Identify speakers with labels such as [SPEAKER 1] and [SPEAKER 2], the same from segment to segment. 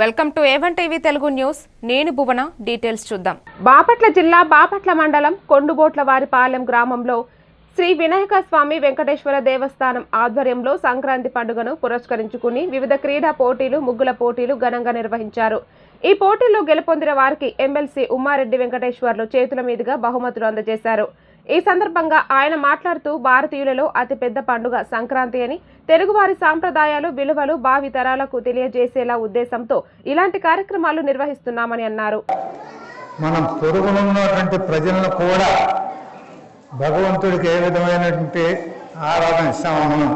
[SPEAKER 1] Welcome to A one TV Telugu news. నేను Bhuvana details చూద్దాం. బాపట్ల జిల్లా బాపట్ల మండలం కొండుబోట్ల వారిపాలెం గ్రామంలో శ్రీ వినాయక స్వామి వెంకటేశ్వర దేవస్థానం ఆధ్వర్యంలో సంక్రాంతి పండుగను పురస్కరించుకుని వివిధ క్రీడా పోటీలు ముగ్గుల పోటీలు ఘనంగా నిర్వహించారు. ఈ పోటీల్లో గెలుపొందిన వారికి ఎమ్మెల్సీ ఉమ్మారెడ్డి వెంకటేశ్వర్లు చేతుల మీదుగా బహుమతులు అందజేశారు. ఈ సందర్భంగా ఆయన మాట్లాడుతూ భారతీయులలో అతిపెద్ద పండుగ సంక్రాంతి అని తెలుగువారి సాంప్రదాయాలు విలువలు భావి తరాలకు తెలియజేసేలా ఉద్దేశంతో ఇలాంటి కార్యక్రమాలు నిర్వహిస్తున్నామని అన్నారు.
[SPEAKER 2] మనం పొరుగునున్నటువంటి ప్రజలను కూడా భగవంతుడికి ఏ విధమైనటువంటి ఆరాధన ఇస్తామో మనం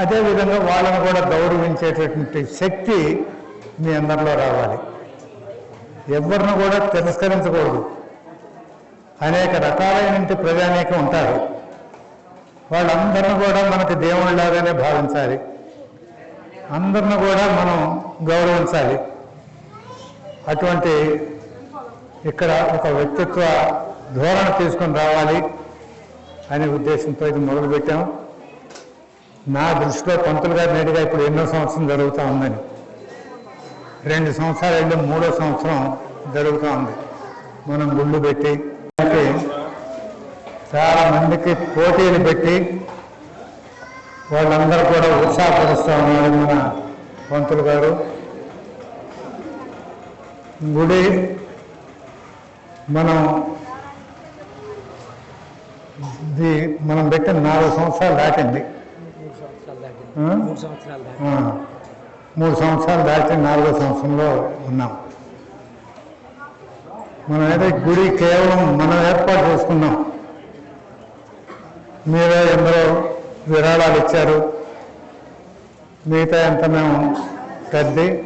[SPEAKER 2] అదేవిధంగా వాళ్ళను కూడా గౌరవించేటటువంటి శక్తి మీ అందరిలో రావాలి. ఎవరిని కూడా తిరస్కరించకూడదు. అనేక రకాలైన ప్రజానీకం ఉంటారు. వాళ్ళందరిని కూడా మనకి దేవుళ్ళలాగానే భావించాలి. అందరిని కూడా మనం గౌరవించాలి. అటువంటి ఇక్కడ ఒక వ్యక్తిత్వ ధోరణ తీసుకొని రావాలి అనే ఉద్దేశంతో ఇది మొదలుపెట్టాం. నా దృష్టిలో పంతులు గారి నేటిగా ఇప్పుడు ఎన్నో సంవత్సరం జరుగుతూ ఉందని. రెండు సంవత్సరాలు వెళ్ళి మూడో సంవత్సరం జరుగుతూ ఉంది. మనం గుళ్ళు పెట్టి చాలా మందికి పోటీలు పెట్టి వాళ్ళందరూ కూడా ఉత్సాహపరుస్తూ ఉన్నారు మన పంతులు గారు. గుడి మనం ఇది మనం పెట్టిన నాలుగు సంవత్సరాలు దాటింది. మూడు సంవత్సరాలు దాటి నాలుగో సంవత్సరంలో ఉన్నాం. మనం అయితే గుడి కేవలం మనం ఏర్పాటు చేసుకున్నాం. మీరే ఎందరో విరాళాలు ఇచ్చారు. మిగతా ఎంత మేము సర్ది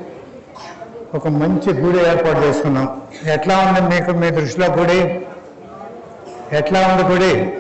[SPEAKER 2] ఒక మంచి గుడి ఏర్పాటు చేసుకున్నాం. ఎట్లా ఉంది మీకు మీ దృష్టిలో గుడి? ఎట్లా ఉంది గుడి?